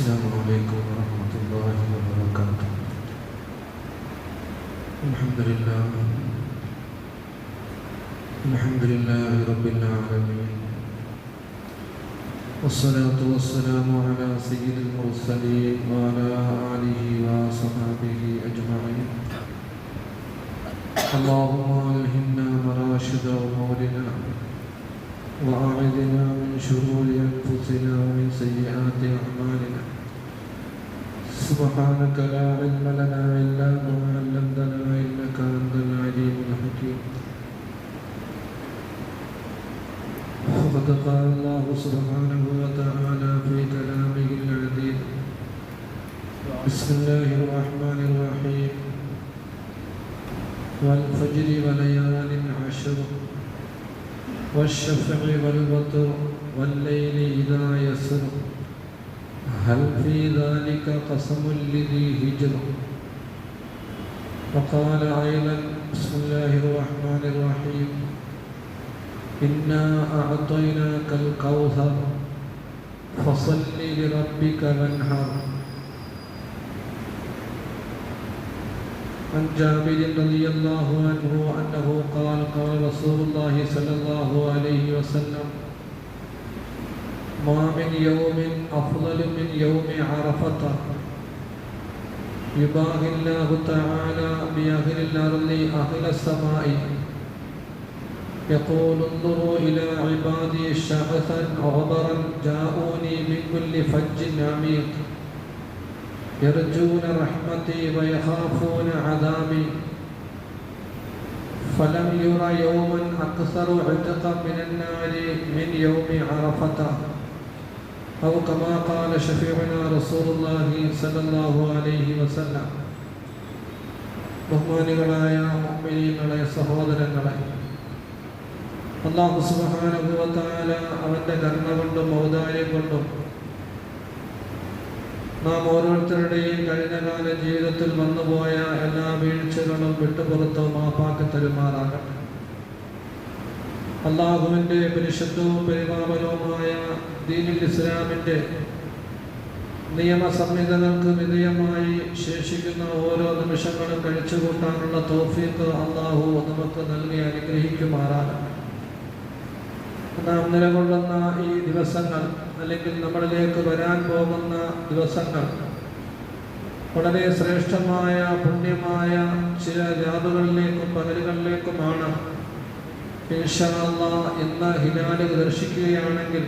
السلام عليكم ورحمة الله وبركاته. الحمد لله. الحمد لله رب العالمين. والصلاة والسلام على سيد المرسلين وعلى آله وصحبه أجمعين. اللهم ألهمنا مراشد أمورنا وأعذنا من شرور أنفسنا ومن سيئات أعمالنا. سبحانك لا علم لنا إلا ما علمتنا إنك أنت العليم الحكيم. وقد قال الله سبحانه وتعالى في كلامه العزيز بسم الله الرحمن الرحيم. والفجر وليال عشر. والشفع والوتر. والليل إذا يسر. هل في ذلك قسم لذي هجر وقال أيضا بسم الله الرحمن الرحيم. إنا أعطيناك الكوثر فصل لربك وانحر. عن جابر رضي الله عنه أنه قال قال رسول الله صلى الله عليه وسلم ما من يوم أفضل من يوم عرفة. يباهي الله تعالى بأهل الأرض أهل السماء. يقول انظروا إلى عبادي شعثا غبرا جاءوني من كل فج عميق. يرجون رحمتي ويخافون عذابي. فلم ير يوما أكثر عتقا من النار من يوم عرفة. أو كما قال شفيعنا رسول الله صلى الله عليه وسلم ബഹുമാനികളായ മുഅ്മിനീങ്ങളെ സഹോദരങ്ങളെ അള്ളാഹു സുബ്ഹാനഹു അവന്റെ കരുണ കൊണ്ടും ഔദാര്യം കൊണ്ടും നാം ഓരോരുത്തരുടെയും കഴിഞ്ഞകാല ജീവിതത്തിൽ വന്നുപോയ എല്ലാ വീഴ്ചകളും വിട്ടുപുറത്തോ മാപ്പാക്കി തരുമാറാകട്ടെ അള്ളാഹുവിൻ്റെ പരിശുദ്ധവും പരിപാവനവുമായ ദീനിൽ ഇസ്ലാമിന്റെ നിയമസംഹിതകൾക്ക് വിധേയമായി ശേഷിക്കുന്ന ഓരോ നിമിഷങ്ങളും കഴിച്ചുകൂട്ടാനുള്ള തോഫീക്ക് അള്ളാഹു നമുക്ക് നൽകി അനുഗ്രഹിക്കുമാറാകട്ടെ നാം നിലകൊള്ളുന്ന ഈ ദിവസങ്ങൾ അല്ലെങ്കിൽ നമ്മളിലേക്ക് വരാൻ പോകുന്ന ദിവസങ്ങൾ വളരെ ശ്രേഷ്ഠമായ പുണ്യമായ ചില രാവുകളിലേക്കും പകലുകളിലേക്കുമാണ് ഇൻഷാല്ല എന്ന ഹിലാൽ ദർശിക്കുകയാണെങ്കിൽ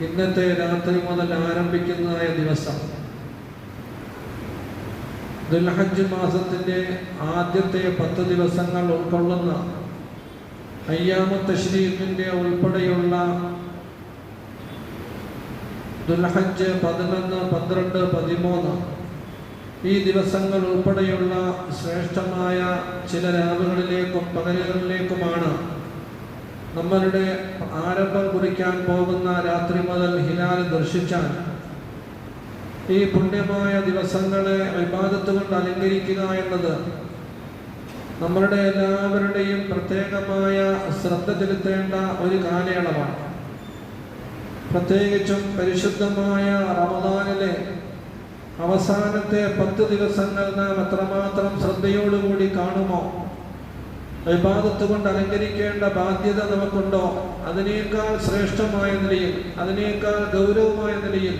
ഇന്നത്തെ രാത്രി മുതൽ ആരംഭിക്കുന്നതായ ദിവസം. ദുൽഹജ്ജ് മാസത്തിന്റെ ആദ്യത്തെ പത്ത് ദിവസങ്ങൾ ഉൾക്കൊള്ളുന്ന അയ്യാമത്ത് ഷരീഫിന്റെ ഉൾപ്പെടെയുള്ള ദുൽഹജ്ജ് പതിനൊന്ന് പന്ത്രണ്ട് പതിമൂന്ന് ഈ ദിവസങ്ങൾ ഉൾപ്പെടെയുള്ള ശ്രേഷ്ഠമായ ചില രാവുകളിലേക്കും പകലുകളിലേക്കുമാണ് നമ്മളുടെ ആരംഭം കുറിക്കാൻ പോകുന്ന രാത്രി മുതൽ ഹിലാൽ ദർശിച്ചാൽ ഈ പുണ്യമായ ദിവസങ്ങളെ വിവാദത്ത് കൊണ്ട് അലങ്കരിക്കുക എന്നത് നമ്മളുടെ എല്ലാവരുടെയും പ്രത്യേകമായ ശ്രദ്ധ ചെലുത്തേണ്ട ഒരു കാലയളവാണ്. പ്രത്യേകിച്ചും പരിശുദ്ധമായ റമദാനിലെ അവസാനത്തെ പത്ത് ദിവസങ്ങൾ നാം എത്രമാത്രം ശ്രദ്ധയോടുകൂടി കാണുമോ? വിവാദത്ത് കൊണ്ട് അലങ്കരിക്കേണ്ട ബാധ്യത നമുക്കുണ്ടോ? അതിനേക്കാൾ ശ്രേഷ്ഠമായ നിലയിൽ അതിനേക്കാൾ ഗൗരവമായ നിലയിൽ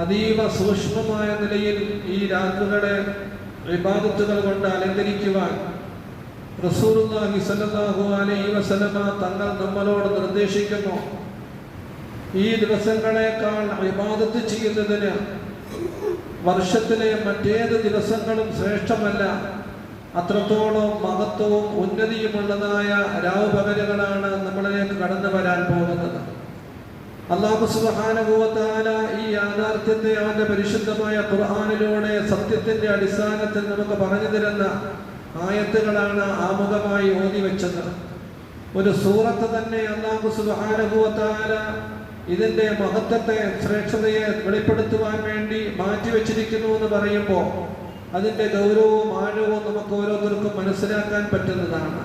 അതീവ സൂക്ഷ്മമായ നിലയിൽ ഈ രാത്രികളെ വിഭാഗത്തുകൾ കൊണ്ട് അലങ്കരിക്കുവാൻ വസല്ലമ തങ്ങൾ നമ്മളോട് നിർദ്ദേശിക്കുന്നു. ഈ ദിവസങ്ങളെക്കാൾ വിവാദത്ത് ചെയ്യുന്നതിന് വർഷത്തിലെ മറ്റേത് ദിവസങ്ങളും ശ്രേഷ്ഠമല്ല. അത്രത്തോളം മഹത്വവും ഉന്നതിയുമുള്ളതായ രാവ് പകലുകളാണ് നമ്മളിലേക്ക് കടന്നു വരാൻ പോകുന്നത്. അള്ളാഹു സുബാനുഭവത്താല ഈ യാഥാർത്ഥ്യത്തെ അവന്റെ പരിശുദ്ധമായ ഖുർആാനിലൂടെ സത്യത്തിന്റെ അടിസ്ഥാനത്തിൽ നമുക്ക് പറഞ്ഞു തരുന്ന ആയത്തുകളാണ് ആമുഖമായി ഓതി വെച്ചത്. ഒരു സൂറത്ത് തന്നെ അള്ളാഹു സുബാനുഭവത്താല ഇതിന്റെ മഹത്വത്തെ ശ്രേഷ്ഠതയെ വെളിപ്പെടുത്തുവാൻ വേണ്ടി മാറ്റിവെച്ചിരിക്കുന്നു എന്ന് പറയുമ്പോൾ അതിന്റെ ഗൗരവവും ആഴവും നമുക്ക് ഓരോരുത്തർക്കും മനസ്സിലാക്കാൻ പറ്റുന്നതാണ്.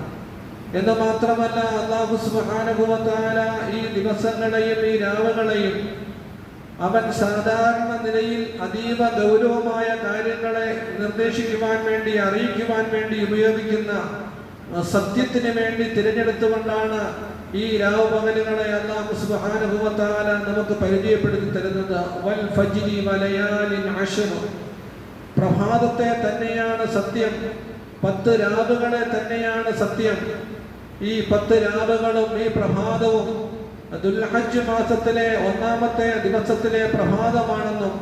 എന്ന് മാത്രമല്ല അള്ളാഹു വ ഈ ദിവസങ്ങളെയും ഈ രാവുകളെയും അവൻ സാധാരണ നിലയിൽ അതീവ ഗൗരവമായ കാര്യങ്ങളെ നിർദ്ദേശിക്കുവാൻ വേണ്ടി അറിയിക്കുവാൻ വേണ്ടി ഉപയോഗിക്കുന്ന സത്യത്തിന് വേണ്ടി തിരഞ്ഞെടുത്തുകൊണ്ടാണ് ഈ രാവുപകലുകളെ അള്ളാഹു സുഹാനുഭവത്താല നമുക്ക് പരിചയപ്പെടുത്തി തരുന്നത്. വൽ ഫജ്രി വലയാലിൻ അശ്ർ പ്രഭാതത്തെ തന്നെയാണ് സത്യം. പത്ത് രാവുകളെ തന്നെയാണ് സത്യം. ഈ പത്ത് രാവുകളും ഈ പ്രഭാതവും ദുൽഹജ്ജ് മാസത്തിലെ ഒന്നാമത്തെ ദിവസത്തിലെ പ്രഭാതമാണെന്നും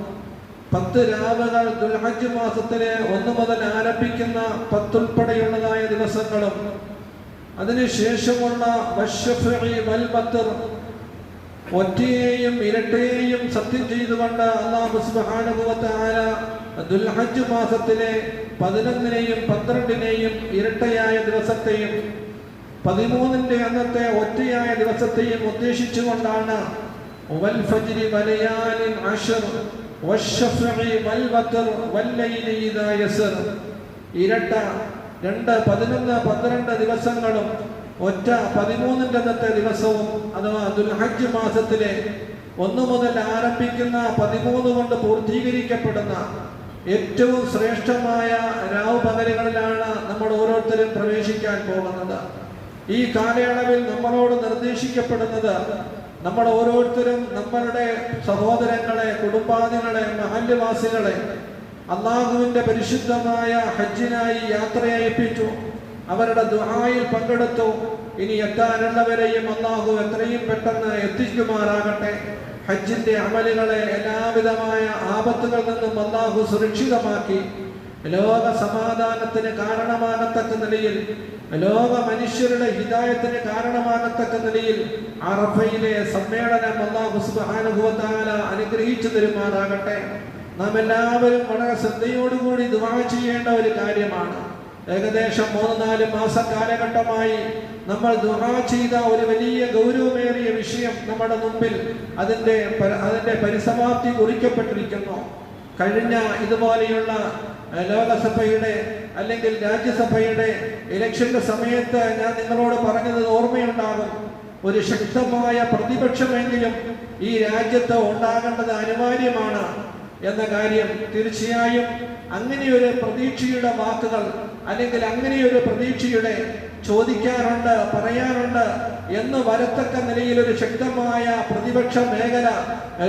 പത്ത് രാവുകൾ ദുൽഹജ് മാസത്തിലെ ഒന്നു മുതൽ ആരംഭിക്കുന്ന പത്തുൾപ്പെടെയുള്ളതായ ദിവസങ്ങളും അതിനുശേഷമുള്ള ഒറ്റയെയും ഇരട്ടയെയും സത്യം ചെയ്തുകൊണ്ട് അള്ളാഹു തആല ദുൽഹജ്ജ് മാസത്തിലെ പതിനൊന്നിനെയും പന്ത്രണ്ടിനെയും ഇരട്ടയായ ദിവസത്തെയും പതിമൂന്നിന്റെ അന്നത്തെ ഒറ്റയായ ദിവസത്തെയും ഉദ്ദേശിച്ചുകൊണ്ടാണ് ഇരട്ട രണ്ട് പതിനൊന്ന് പന്ത്രണ്ട് ദിവസങ്ങളും ഒറ്റ പതിമൂന്നിന്റെ അന്നത്തെ ദിവസവും അഥവാ ദുൽഹജ്ജ് മാസത്തിലെ ഒന്ന് മുതൽ ആരംഭിക്കുന്ന പതിമൂന്ന് കൊണ്ട് പൂർത്തീകരിക്കപ്പെടുന്ന ഏറ്റവും ശ്രേഷ്ഠമായ രാവ് പകലുകളിലാണ് നമ്മൾ ഓരോരുത്തരും പ്രവേശിക്കാൻ പോകുന്നത്. ഈ കാലയളവിൽ നമ്മളോട് നിർദ്ദേശിക്കപ്പെടുന്നത് നമ്മൾ ഓരോരുത്തരും നമ്മളുടെ സഹോദരങ്ങളെ കുടുംബാദികളെ മഹല്യവാസികളെ അള്ളാഹുവിന്റെ പരിശുദ്ധമായ ഹജ്ജിനായി യാത്രയയപ്പിച്ചു. അവരുടെ ദുഹായിൽ പങ്കെടുത്തു. ഇനി എത്താനുള്ളവരെയും അള്ളാഹു എത്രയും പെട്ടെന്ന് എത്തിക്കുമാറാകട്ടെ. ഹജ്ജിന്റെ അമലുകളെ എല്ലാവിധമായ ആപത്തുകളിൽ നിന്നും അള്ളാഹു സുരക്ഷിതമാക്കി. ലോക സമാധാനത്തിന് കാരണമാകത്തക്ക നിലയിൽ ലോക മനുഷ്യരുടെ ഹിതായത്തിന് കാരണമാകത്തക്ക നിലയിൽ അറഫയിലെ സമ്മേളനം അള്ളാഹു വ അനുഗ്രഹിച്ചു തരുമാറാകട്ടെ. നാം എല്ലാവരും വളരെ ശ്രദ്ധയോടുകൂടി ദുവാ ചെയ്യേണ്ട ഒരു കാര്യമാണ്. ഏകദേശം മൂന്ന് നാല് മാസ കാലഘട്ടമായി നമ്മൾ ദുആ ചെയ്ത ഒരു വലിയ ഗൗരവമേറിയ വിഷയം നമ്മുടെ മുമ്പിൽ അതിന്റെ അതിന്റെ പരിസമാപ്തി കുറിക്കപ്പെട്ടിരിക്കുന്നു. കഴിഞ്ഞ ഇതുപോലെയുള്ള ലോകസഭയുടെ അല്ലെങ്കിൽ രാജ്യസഭയുടെ ഇലക്ഷന്റെ സമയത്ത് ഞാൻ നിങ്ങളോട് പറഞ്ഞത് ഓർമ്മയുണ്ടാകും. ഒരു ശക്തമായ പ്രതിപക്ഷമെങ്കിലും ഈ രാജ്യത്ത് ഉണ്ടാകേണ്ടത് അനിവാര്യമാണ് എന്ന കാര്യം തീർച്ചയായും അങ്ങനെയൊരു പ്രതീക്ഷയുടെ വാക്കുകൾ അല്ലെങ്കിൽ അങ്ങനെയൊരു പ്രതീക്ഷയുടെ ചോദിക്കാറുണ്ട് പറയാറുണ്ട് എന്ന് വരത്തക്ക നിലയിൽ ഒരു ശക്തമായ പ്രതിപക്ഷ മേഖല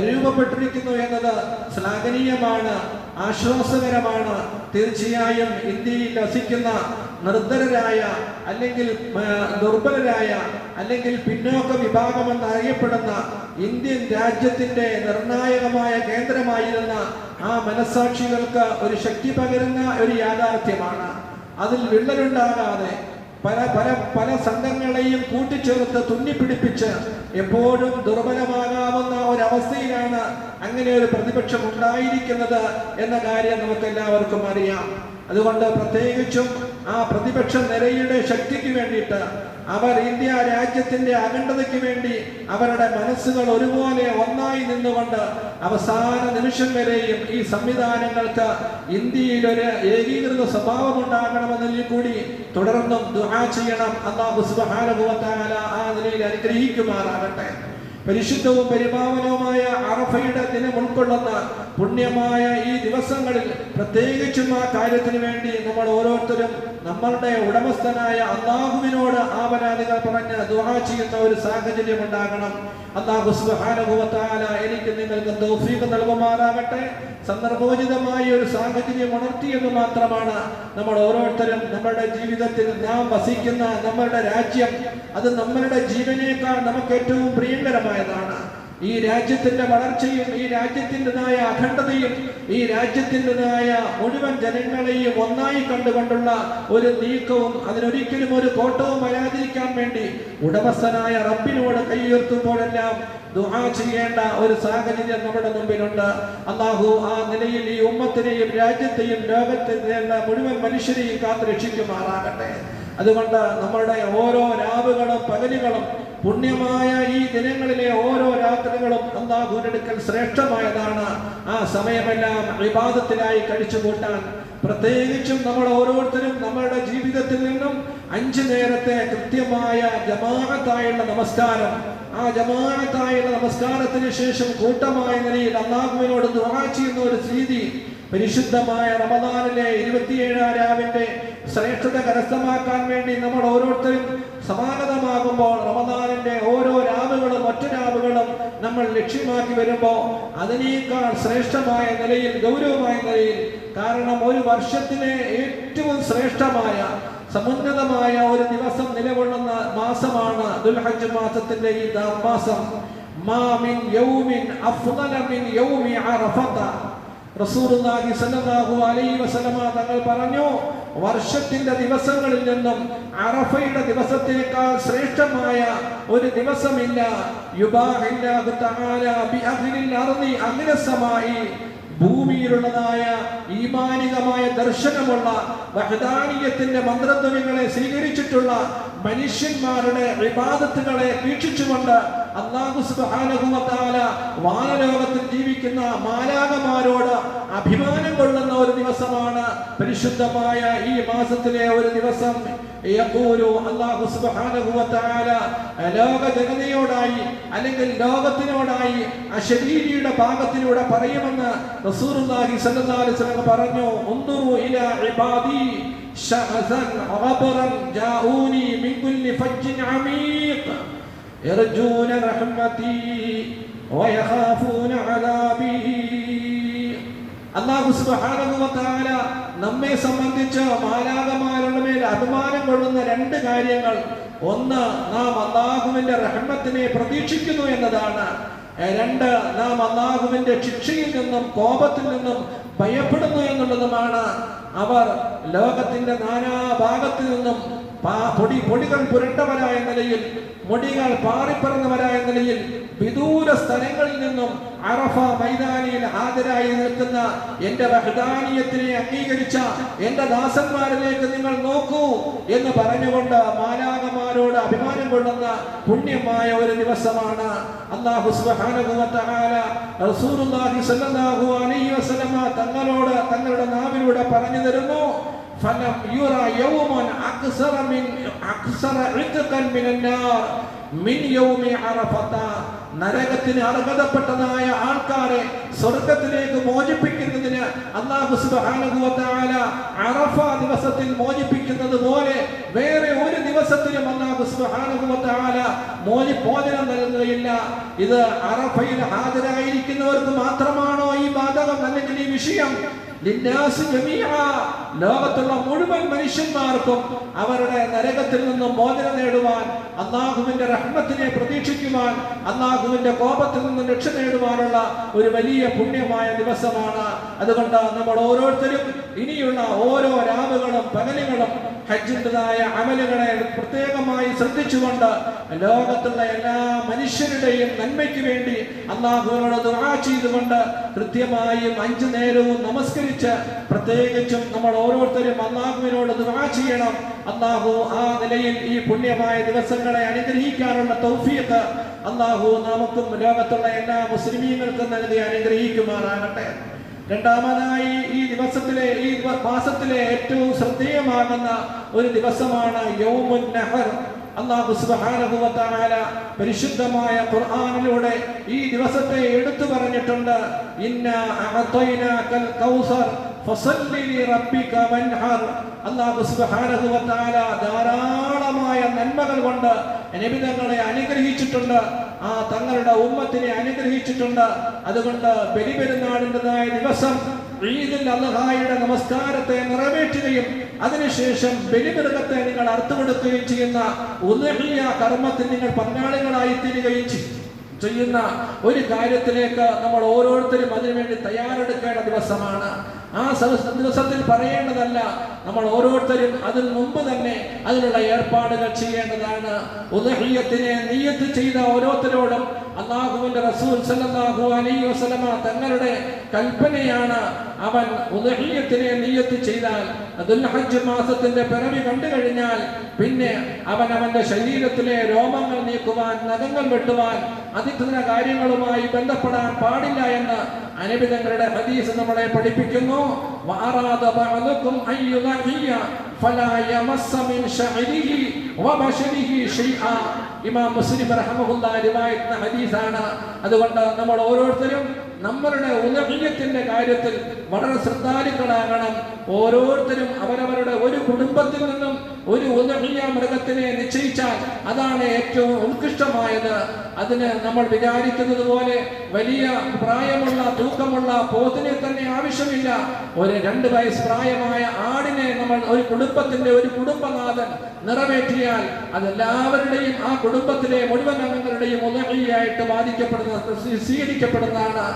രൂപപ്പെട്ടിരിക്കുന്നു എന്നത് ശ്ലാഘനീയമാണ് ആശ്വാസകരമാണ്. തീർച്ചയായും ഇന്ത്യയിൽ വസിക്കുന്ന നിർദ്ധരരായ അല്ലെങ്കിൽ ദുർബലരായ അല്ലെങ്കിൽ പിന്നോക്ക വിഭാഗമെന്ന് അറിയപ്പെടുന്ന ഇന്ത്യൻ രാജ്യത്തിന്റെ നിർണായകമായ കേന്ദ്രമായിരുന്ന ആ മനസാക്ഷികൾക്ക് ഒരു ശക്തി പകരുന്ന ഒരു യാഥാർത്ഥ്യമാണ്. അതിൽ വിള്ളലുണ്ടാകാതെ പല പല പല സംഘങ്ങളെയും കൂട്ടിച്ചേർത്ത് തുന്നിപ്പിടിപ്പിച്ച് എപ്പോഴും ദുർബലമാകാവുന്ന ഒരവസ്ഥയിലാണ് അങ്ങനെ ഒരു പ്രതിപക്ഷം ഉണ്ടായിരിക്കുന്നത് എന്ന കാര്യം നമുക്ക് എല്ലാവർക്കും അറിയാം. അതുകൊണ്ട് പ്രത്യേകിച്ചും ആ പ്രതിപക്ഷ നിരയുടെ ശക്തിക്ക് വേണ്ടിയിട്ട് അവർ ഇന്ത്യ രാജ്യത്തിന്റെ അഖണ്ഡതയ്ക്ക് വേണ്ടി അവരുടെ മനസ്സുകൾ ഒരുപോലെ ഒന്നായി നിന്നുകൊണ്ട് അവസാന നിമിഷം വരെയും ഈ സംവിധാനങ്ങൾക്ക് ഇന്ത്യയിൽ ഒരു ഏകീകൃത സ്വഭാവം ഉണ്ടാകണമെന്നതിൽ കൂടി തുടർന്നും ദുഹാ ചെയ്യണം. അള്ളാഹു സുബാനുഭവത്താല ആ നിലയിൽ അനുഗ്രഹിക്കുമാറാകട്ടെ. പരിശുദ്ധവും പരിപാവനവുമായ അറഫയുടെ ദിനം ഉൾക്കൊള്ളുന്ന പുണ്യമായ ഈ ദിവസങ്ങളിൽ പ്രത്യേകിച്ചും ആ കാര്യത്തിന് വേണ്ടി നമ്മൾ ഓരോരുത്തരും നമ്മളുടെ ഉടമസ്ഥനായ അള്ളാഹുവിനോട് ആപരാധികൾ പറഞ്ഞ് ദുആ ചെയ്യുന്ന ഒരു സാഹചര്യം ഉണ്ടാകണം. അള്ളാഹു സുബ്ഹാനഹു തആല എനിക്ക് നിങ്ങൾക്ക് തൗഫീഖ് നൽകുമാറാകട്ടെ. സന്ദർഭോചിതമായ ഒരു സാഹചര്യം ഉണർത്തിയെന്ന് മാത്രമാണ് നമ്മൾ ഓരോരുത്തരും നമ്മുടെ ജീവിതത്തിൽ നാം വസിക്കുന്ന നമ്മളുടെ രാജ്യം. അത് നമ്മളുടെ ജീവനേക്കാൾ നമുക്ക് ഏറ്റവും പ്രിയങ്കരമായതാണ് ഈ രാജ്യത്തിന്റെ വളർച്ചയും ഈ രാജ്യത്തിന്റെതായ അഖണ്ഡതയും ഈ രാജ്യത്തിന്റെതായ മുഴുവൻ ജനങ്ങളെയും ഒന്നായി കണ്ടുകൊണ്ടുള്ള ഒരു നീക്കവും അതിനൊരിക്കലും ഒരു കോട്ടവും വരാതിരിക്കാൻ വേണ്ടി ഉടമസ്ഥനായ റബ്ബിനോട് കൈയുയർത്തുമ്പോഴെല്ലാം ദുആ ചെയ്യേണ്ട ഒരു സാഹചര്യം നമ്മുടെ മുമ്പിലുണ്ട്. അള്ളാഹു ആ നിലയിൽ ഈ ഉമ്മത്തിനെയും രാജ്യത്തെയും ലോകത്തിലുള്ള മുഴുവൻ മനുഷ്യരെയും കാത്തുരക്ഷിക്കുമാറാകട്ടെ. അതുകൊണ്ട് നമ്മളുടെ ഓരോ രാവുകളും പകലുകളും പുണ്യമായ ഈ ദിനങ്ങളിലെ ഓരോ രാത്രികളും അള്ളാഹുവിനടുക്കൽ ശ്രേഷ്ഠമായതാണ്. ആ സമയമെല്ലാം വിവാദത്തിലായി കഴിച്ചു കൂട്ടാൻ. പ്രത്യേകിച്ചും നമ്മൾ ഓരോരുത്തരും നമ്മളുടെ ജീവിതത്തിൽ നിന്നും അഞ്ചു നേരത്തെ കൃത്യമായ ജമാഅത്തായുള്ള നമസ്കാരം. ആ ജമാഅത്തായുള്ള നമസ്കാരത്തിന് ശേഷം കൂട്ടമായ നിലയിൽ അള്ളാഹുവിനോട് ദുആ ചെയ്യുന്ന ഒരു രീതി പരിശുദ്ധമായ റമദാനിലെ ഇരുപത്തിയേഴാം രാവിന്റെ ശ്രേഷ്ഠത കരസ്ഥമാക്കാൻ വേണ്ടി നമ്മൾ ഓരോരുത്തരും സമാഗതമാകുമ്പോൾ റമദാനിന്റെ ഓരോ രാവുകളും മറ്റു രാവുകളും നമ്മൾ ലക്ഷ്യമാക്കി വരുമ്പോൾ അതിനേക്കാൾ ശ്രേഷ്ഠമായ നിലയിൽ ഗൗരവമായ നിലയിൽ കാരണം ഒരു വർഷത്തിലെ ഏറ്റവും ശ്രേഷ്ഠമായ സമുന്നതമായ ഒരു ദിവസം നിലകൊള്ളുന്ന മാസമാണ് ദുൽഹജ് മാസത്തിന്റെ ഈ മാസം. മാമിൻ യൗമിൻ അഫ്ദല യൗമി തങ്ങൾ പറഞ്ഞു വർഷത്തിന്റെ ദിവസങ്ങളിൽ നിന്നും അറഫയുടെ ദിവസത്തേക്കാൾ ശ്രേഷ്ഠമായ ഒരു ദിവസമില്ല. യുബാഹില്ലാഹു തആല ബി അഹ്ലിൽ അർദി അഹ്ലസമായി ഭൂമിയിലുള്ളതായ ഈമാനികമായ ദർശനമുള്ള വഹദാനീയത്തിന്റെ മന്ത്രത്വങ്ങളെ സ്വീകരിച്ചിട്ടുള്ള മനുഷ്യന്മാരുടെ വിവാദത്തുകളെ വീക്ഷിച്ചുകൊണ്ട് അള്ളാഹു തആല വാനലോകത്തിൽ ജീവിക്കുന്ന മാലാകമാരോട് അഭിമാനം കൊള്ളുന്ന ഒരു ദിവസമാണ് പരിശുദ്ധമായ ഈ മാസത്തിലെ ഒരു ദിവസം യഖൂലു അല്ലാഹു സുബ്ഹാനഹു വ തആല ലോക ജനതയോടായി അല്ലെങ്കിൽ ലോകത്തിനോടായി അശരീരിയുടെ ഭാഗത്തിലൂടെ പറയുമെന്ന് റസൂലുള്ളാഹി സ്വല്ലല്ലാഹു അലൈഹി വസല്ലം പറഞ്ഞു ഉൻദുറു ഇലാ ഇബാദി ശഅസൻ ഗബറൻ ജാഊനി മിൻ കുല്ലി ഫജ്ജിൻ അമീഖ് يرجون رحمتي ويخافون عذابي അള്ളാഹു തആല നമ്മെ സംബന്ധിച്ച് മാലാകമാരുടെ മേൽ അഭിമാനം കൊള്ളുന്ന രണ്ട് കാര്യങ്ങൾ. ഒന്ന് നാം അള്ളാഹുവിന്റെ റഹ്മത്തിനെ പ്രതീക്ഷിക്കുന്നു എന്നതാണ്. രണ്ട് നാം അള്ളാഹുവിന്റെ ശിക്ഷയിൽ നിന്നും കോപത്തിൽ നിന്നും ഭയപ്പെടുന്നു എന്നുള്ളതുമാണ്. അവർ ലോകത്തിന്റെ നാനാ ഭാഗത്തു നിന്നും പൊടി പൊടികൾ പുരണ്ടവരായ നിലയിൽ മുടികൾ പാറിപ്പറന്നവരായ നിലയിൽ വിദൂര സ്ഥലങ്ങളിൽ നിന്നും അറഫ മൈതാനിയിൽ ഹാജരായി നിൽക്കുന്ന എന്റെ ബഹദാനീയത്തിനെ അംഗീകരിച്ച എന്റെ ദാസന്മാരിലേക്ക് നിങ്ങൾ നോക്കൂ എന്ന് പറഞ്ഞുകൊണ്ട് മാലാകമാരോട് അഭിമാനം കൊള്ളുന്ന പുണ്യമായ ഒരു ദിവസമാണ്. വസല്ലമ തങ്ങളോട് തങ്ങളുടെ നാവിലൂടെ പറഞ്ഞു തരുന്നു. فلم يرى يوما أكثر من أكثر عتقا من النار. يوم നരകത്തിന് അർഹതപ്പെട്ടതായ ആൾക്കാരെ സ്വർഗത്തിലേക്ക് മോചിപ്പിക്കുന്നതിന് അള്ളാഹു തആല അറഫ ദിവസത്തിൽ മോചിപ്പിക്കുന്നത് പോലെ വേറെ ഒരു ദിവസത്തിലും അള്ളാഹു മോചി മോചനം നൽകുകയില്ല. ഇത് അറഫയിൽ ഹാജരായിരിക്കുന്നവർക്ക് മാത്രമാണോ ഈ ബാധകം അല്ലെങ്കിൽ ഈ വിഷയം? ലോകത്തുള്ള മുഴുവൻ മനുഷ്യന്മാർക്കും അവരുടെ നരകത്തിൽ നിന്നും മോചനം നേടുവാൻ അള്ളാഹുവിന്റെ റഹ്മത്തിനെ പ്രതീക്ഷിക്കുവാൻ അള്ളാഹുവിന്റെ കോപത്തിൽ നിന്ന് രക്ഷ നേടുവാനുള്ള ഒരു വലിയ പുണ്യമായ ദിവസമാണ്. അതുകൊണ്ട് നമ്മൾ ഓരോരുത്തരും ഇനിയുള്ള ഓരോ രാവുകളും പകലുകളും ഹജ്ജിന്റെതായ അമലുകളെ പ്രത്യേകമായി ശ്രദ്ധിച്ചുകൊണ്ട് ലോകത്തുള്ള എല്ലാ മനുഷ്യരുടെയും നന്മയ്ക്ക് വേണ്ടി അള്ളാഹുവിനോട് ദുആ ചെയ്തുകൊണ്ട് കൃത്യമായും അഞ്ചു നേരവും നമസ്കരിച്ച് പ്രത്യേകിച്ചും നമ്മൾ ഓരോരുത്തരും അള്ളാഹുവിനോട് ദുആ ചെയ്യണം. അള്ളാഹു ആ നിലയിൽ ഈ പുണ്യമായ ദിവസങ്ങളെ അനുഗ്രഹിക്കാനുള്ള തൗഫീഖ് അള്ളാഹു നമുക്കും ലോകത്തുള്ള എല്ലാ മുസ്ലിമീങ്ങൾക്കും നൽകി അനുഗ്രഹിക്കുമാറാകട്ടെ. രണ്ടാമതായി ഈ ദിവസത്തിലെ ഈ മാസത്തിലെ ഏറ്റവും ശ്രദ്ധേയമാകുന്ന ഒരു ദിവസമാണ് യൗമുൻ നഹർ. അള്ളാഹു സുബ്ഹാനഹു വ പരിശുദ്ധമായ ഖുർആാനിലൂടെ ഈ ദിവസത്തെ എടുത്തു പറഞ്ഞിട്ടുണ്ട്. ധാരാളമായ നന്മകൾ കൊണ്ട് നിബിതങ്ങളെ അനുഗ്രഹിച്ചിട്ടുണ്ട്. ആ തങ്ങളുടെ ഉമ്മത്തിനെ അനുഗ്രഹിച്ചിട്ടുണ്ട്. അതുകൊണ്ട് ബലിപെരുന്നാളിന്റെതായ ദിവസം ഈദുൽ അദ്ഹായുടെ നമസ്കാരത്തെ നിറവേറ്റുകയും അതിനുശേഷം ബലിമൃഗത്തെ നിങ്ങൾ അർത്ഥമെടുക്കുകയും ചെയ്യുന്ന ഉദഹിയ കർമ്മത്തിൽ നിങ്ങൾ പങ്കാളികളായി തീരുകയും ചെയ്യും. ചെയ്യുന്ന ഒരു കാര്യത്തിലേക്ക് നമ്മൾ ഓരോരുത്തരും അതിനുവേണ്ടി തയ്യാറെടുക്കേണ്ട ദിവസമാണ്. ആ ദിവസത്തിൽ പറയേണ്ടതല്ല നമ്മൾ ഓരോരുത്തരും അതിന് മുമ്പ് തന്നെ അതിനുള്ള ഏർപ്പാടുകൾ ചെയ്യേണ്ടതാണ്. ഉദഹീയത്തിനെ നീയത്ത് ചെയ്ത ഓരോരുത്തരോടും അള്ളാഹുവിന്റെ റസൂൽ സല്ലല്ലാഹു അലൈഹി വസല്ലമ തങ്ങളുടെ കൽപ്പനയാണ് അവൻ ഉദഹീയത്തിനെ നിയ്യത്ത് ചെയ്താൽ ദുൽഹജ് മാസത്തിന്റെ പിറവി കണ്ടു കഴിഞ്ഞാൽ പിന്നെ അവൻ അവന്റെ ശരീരത്തിലെ രോമങ്ങൾ നീക്കുവാൻ നഖങ്ങൾ വെട്ടുവാൻ അതിഥന കാര്യങ്ങളുമായി ബന്ധപ്പെടാൻ പാടില്ല എന്ന് അനുവിധങ്ങളുടെ ഹദീസ് നമ്മളെ പഠിപ്പിക്കുന്നു. ഫലാ യമസ്സ മിൻ ശഅരിഹി വബശരിഹി ഷൈഅ ഇമാം മുസ്ലിം റഹമുല്ലാരുമായിരുന്ന ഹദീസാണ്. അതുകൊണ്ട് നമ്മൾ ഓരോരുത്തരും നമ്മളുടെ ഉലഹ്യത്തിന്റെ കാര്യത്തിൽ വളരെ ശ്രദ്ധാലുക്കളാകണം. ഓരോരുത്തരും അവരവരുടെ ഒരു കുടുംബത്തിൽ നിന്നും ഒരു ഉലഹീയ മൃഗത്തിനെ നിശ്ചയിച്ചാൽ അതാണ് ഏറ്റവും ഉത്കൃഷ്ടമായത്. അതിന് നമ്മൾ വിചാരിക്കുന്നത് പോലെ വലിയ പ്രായമുള്ള തൂക്കമുള്ള പോത്തിനെ തന്നെ ആവശ്യമില്ല. ഒരു രണ്ട് വയസ്സ് പ്രായമായ ആടിനെ നമ്മൾ ഒരു കുടുംബത്തിന്റെ ഒരു കുടുംബനാഥൻ നിറവേറ്റിയാൽ അതെല്ലാവരുടെയും ആ കുടുംബത്തിലെ മുഴുവൻ അംഗങ്ങളുടെയും ഉദഹിയായിട്ട് ബാധിക്കപ്പെടുന്ന സ്വീകരിക്കപ്പെടുന്നതാണ്.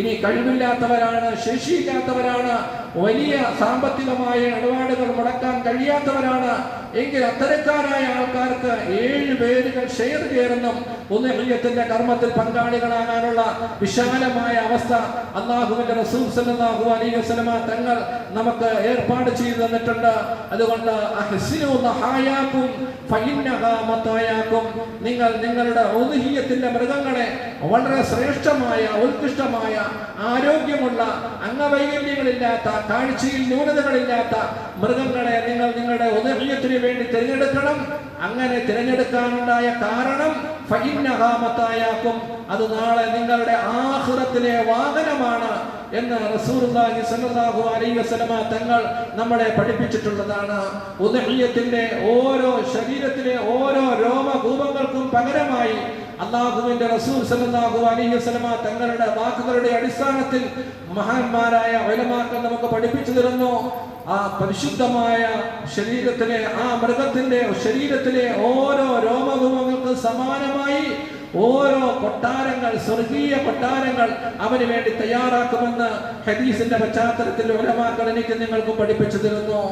ഇനി കഴിവില്ലാത്തവരാണ് ശേഷിയില്ലാത്തവരാണ് വലിയ സാമ്പത്തികമായ ഇടപാടുകൾ മുടക്കാൻ കഴിയാത്തവരാണ്. എങ്കിൽ അത്തരക്കാരായ ആൾക്കാർക്ക് ഏഴ് പേരുകൾ ഷെയർ ചേർന്നും ഉദഹീയത്തിന്റെ കർമ്മത്തിൽ പങ്കാളികളാകാനുള്ള വിശാലമായ അവസ്ഥ അള്ളാഹുവിന്റെ റസൂൽ സല്ലല്ലാഹു അലൈഹി വസല്ലമ തങ്ങൾ നമുക്ക് ഏർപ്പാട് ചെയ്തു തന്നിട്ടുണ്ട്. അതുകൊണ്ട് നിങ്ങൾ നിങ്ങളുടെ ഉദഹീയത്തിന്റെ മൃഗങ്ങളെ വളരെ ശ്രേഷ്ഠമായ ഉത്കൃഷ്ടമായ ആരോഗ്യമുള്ള അംഗവൈകല്യങ്ങളില്ലാത്ത കാഴ്ചയിൽ ന്യൂനതകളില്ലാത്ത മൃഗങ്ങളെ നിങ്ങൾ നിങ്ങളുടെ ഉദഹീയത്തിന് വേണ്ടി തിരഞ്ഞെടുക്കണം. അങ്ങനെ തിരഞ്ഞെടുക്കാനുണ്ടായ കാരണം ഫഇന്നഹാമത്തായാക്കും അത് നാളെ നിങ്ങളുടെ ആഹൃതത്തിലെ വാഹനമാണ് എന്ന് തങ്ങൾ നമ്മളെ പഠിപ്പിച്ചിട്ടുള്ളതാണ്. ഉദഹീയത്തിന്റെ ഓരോ ശരീരത്തിലെ ഓരോ രോമകൂപങ്ങൾക്കും പകരമായി അള്ളാഹുവിന്റെ റസൂൽ സല്ലല്ലാഹു അലൈഹി വസല്ലമ തങ്ങളുടെ വാക്കുകളുടെ അടിസ്ഥാനത്തിൽ മഹാന്മാരായ ഉലമാക്കൾ നമുക്ക് പഠിപ്പിച്ചു തരുന്നു. ആ പരിശുദ്ധമായ ശരീരത്തിലെ ആ മൃഗത്തിന്റെ ശരീരത്തിലെ ഓരോ രോമകൂപങ്ങൾക്ക് സമാനമായി ഓരോ കൊട്ടാരങ്ങൾ സ്വർഗീയ കൊട്ടാരങ്ങൾ അവന് വേണ്ടി തയ്യാറാക്കുമെന്ന് ഹദീസിന്റെ പശ്ചാത്തലത്തിൽ ഉലമാക്കൾ എനിക്ക് നിങ്ങൾക്ക് പഠിപ്പിച്ചു തരുന്നു.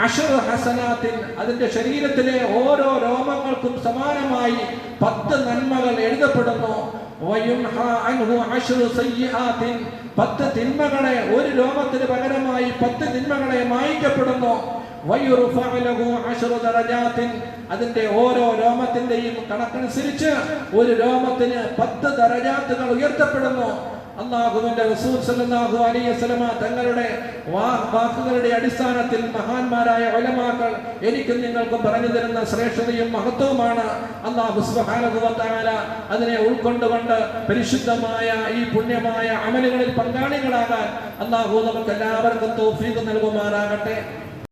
അഷറ് ഹസനാത്തിൻ അതിന്റെ ശരീരത്തിലെ ഓരോ രോമങ്ങൾക്കും സമാനമായി പത്ത് നന്മകൾ എഴുതപ്പെടുന്നു. പത്ത് തിന്മകളെ ഒരു രോമത്തിന് പകരമായി പത്ത് തിന്മകളെ മായിക്കപ്പെടുന്നു. അതിന്റെ ഓരോ രോമത്തിന്റെയും കണക്കനുസരിച്ച് ഒരു രോമത്തിന് പത്ത് ദരജാത്തുകൾ ഉയർത്തപ്പെടുന്നു. അള്ളാഹുവിന്റെ റസൂൽ സല്ലല്ലാഹു അലൈഹി വസല്ലമ തങ്ങളുടെ വാക്കുകളുടെ അടിസ്ഥാനത്തിൽ മഹാന്മാരായ ഒലമാക്കൾ എനിക്കും നിങ്ങൾക്കും പറഞ്ഞു തരുന്ന ശ്രേഷ്ഠതയും മഹത്വവുമാണ് അള്ളാഹു സുബ്ഹാനഹു അതിനെ ഉൾക്കൊണ്ടുകൊണ്ട് പരിശുദ്ധമായ ഈ പുണ്യമായ അമലുകളിൽ പങ്കാളികളാകാൻ അള്ളാഹു നമുക്ക് എല്ലാവർക്കും തൗഫീഖ് നൽകുമാറാകട്ടെ.